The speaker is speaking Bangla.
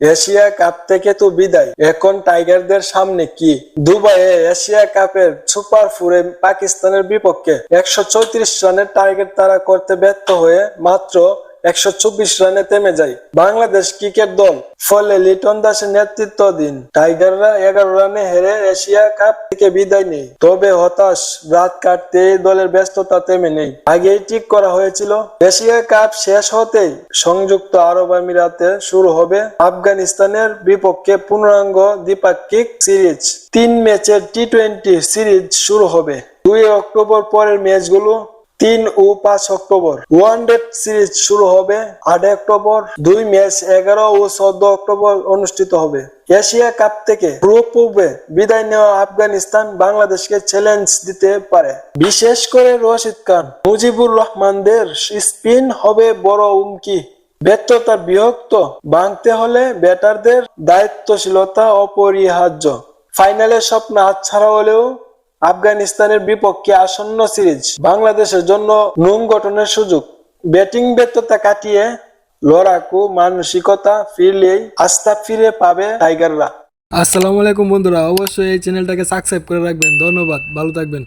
এশিয়া কাপ থেকে তো বিদায়। এখন টাইগারদের সামনে কি? দুবাইয়ে এশিয়া কাপের সুপার ফোরে পাকিস্তানের বিপক্ষে একশো চৌত্রিশ রানের টার্গেট তারা করতে ব্যর্থ হয়ে মাত্র একশো চব্বিশ রানে থেমে যায়। বাংলাদেশ ক্রিকেট দল। ফলে লিটন দাসের টাইগাররা এগারো রানে হেরে এশিয়া কাপ থেকে বিদায় নেই তবে হতাশ, রাত কাটতে দলের ব্যস্ততা থেমে নেই। আগেই ঠিক করা হয়েছিল, এশিয়া কাপ শেষ হতেই সংযুক্ত আরব আমিরাতে শুরু হবে আফগানিস্তানের বিপক্ষে পূর্ণাঙ্গ দ্বিপাক্ষিক সিরিজ। তিন ম্যাচের টি টোয়েন্টি সিরিজ শুরু হবে। দুই অক্টোবর পরের ম্যাচগুলো তিন ও পাঁচ অক্টোবর। ওয়ান ডে সিরিজ শুরু হবে আট অক্টোবর, দুই ম্যাচ এগারো ও চোদ্দ অক্টোবর অনুষ্ঠিত হবে। এশিয়া কাপ থেকে গ্রুপ পূর্বে বিদায় নেওয়া আফগানিস্তান বাংলাদেশকে চ্যালেঞ্জ দিতে পারে। বিশেষ করে রশিদ খান, মুজিবুর রহমানদের স্পিন হবে বড় উমকি ব্যর্থতা বিভক্ত ভাঙতে হলে ব্যাটারদের দায়িত্বশীলতা অপরিহার্য। ফাইনালের স্বপ্ন হাতছাড়া হলেও আফগানিস্তানের বিপক্ষে আসন্ন সিরিজ বাংলাদেশের জন্য নুম গঠনের সুযোগ। ব্যাটিং ব্যর্থতা কাটিয়ে লড়াকু মানসিকতা ফিরলেই আস্থা ফিরে পাবে টাইগাররা। আসসালামু আলাইকুম বন্ধুরা, অবশ্যই এই চ্যানেলটাকে সাবস্ক্রাইব করে রাখবেন। ধন্যবাদ, ভালো থাকবেন।